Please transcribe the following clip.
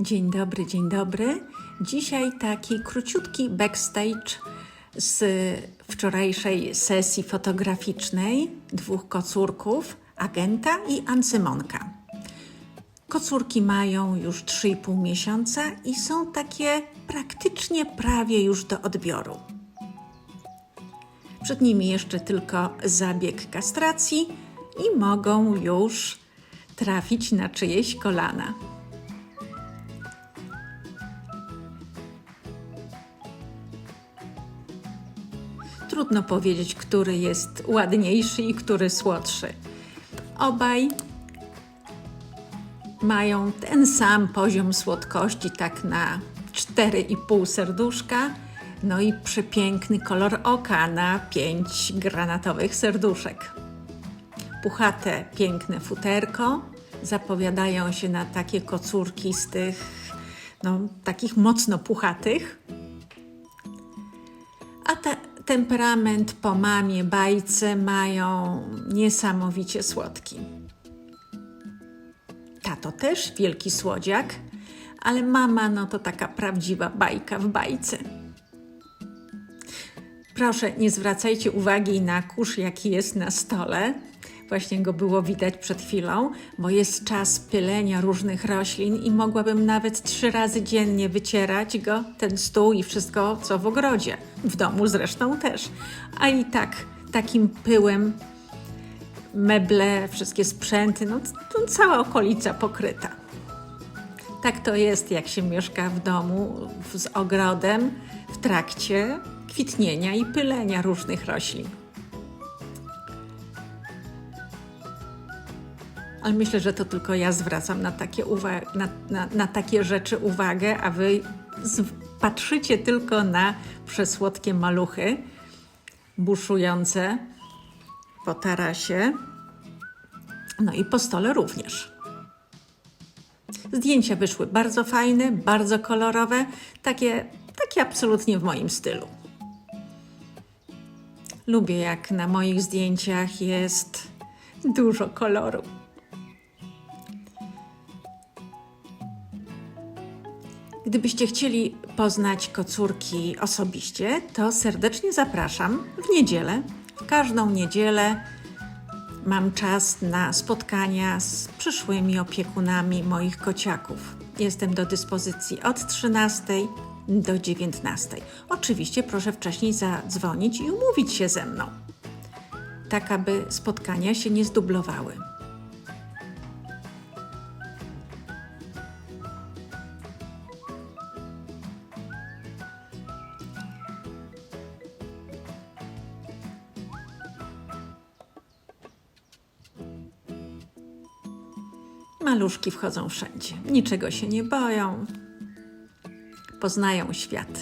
Dzień dobry, dzień dobry. Dzisiaj taki króciutki backstage z wczorajszej sesji fotograficznej dwóch kocurków, Agenta i Ancymonka. Kocurki mają już 3,5 miesiąca i są takie praktycznie prawie już do odbioru. Przed nimi jeszcze tylko zabieg kastracji i mogą już trafić na czyjeś kolana. Trudno powiedzieć, który jest ładniejszy i który słodszy. Obaj mają ten sam poziom słodkości, tak na 4,5 serduszka. No i przepiękny kolor oka na 5 granatowych serduszek. Puchate, piękne futerko zapowiadają się na takie kocurki z tych, no, takich mocno puchatych. Temperament po mamie, bajce mają niesamowicie słodki. Tato też wielki słodziak, ale mama no to taka prawdziwa bajka w bajce. Proszę, nie zwracajcie uwagi na kurz, jaki jest na stole. Właśnie go było widać przed chwilą, bo jest czas pylenia różnych roślin i mogłabym nawet trzy razy dziennie wycierać go, ten stół i wszystko, co w ogrodzie. W domu zresztą też. A i tak, takim pyłem meble, wszystkie sprzęty, no to cała okolica pokryta. Tak to jest, jak się mieszka w domu z ogrodem w trakcie kwitnienia i pylenia różnych roślin. Ale myślę, że to tylko ja zwracam na takie, na, na, na takie rzeczy uwagę, a wy patrzycie tylko na przesłodkie maluchy buszujące po tarasie, no i po stole również. Zdjęcia wyszły bardzo fajne, bardzo kolorowe, takie, takie absolutnie w moim stylu. Lubię, jak na moich zdjęciach jest dużo koloru. Gdybyście chcieli poznać kocurki osobiście, to serdecznie zapraszam w niedzielę. W każdą niedzielę mam czas na spotkania z przyszłymi opiekunami moich kociaków. Jestem do dyspozycji od 13 do 19. Oczywiście proszę wcześniej zadzwonić i umówić się ze mną, tak aby spotkania się nie zdublowały. Maluszki wchodzą wszędzie, niczego się nie boją, poznają świat.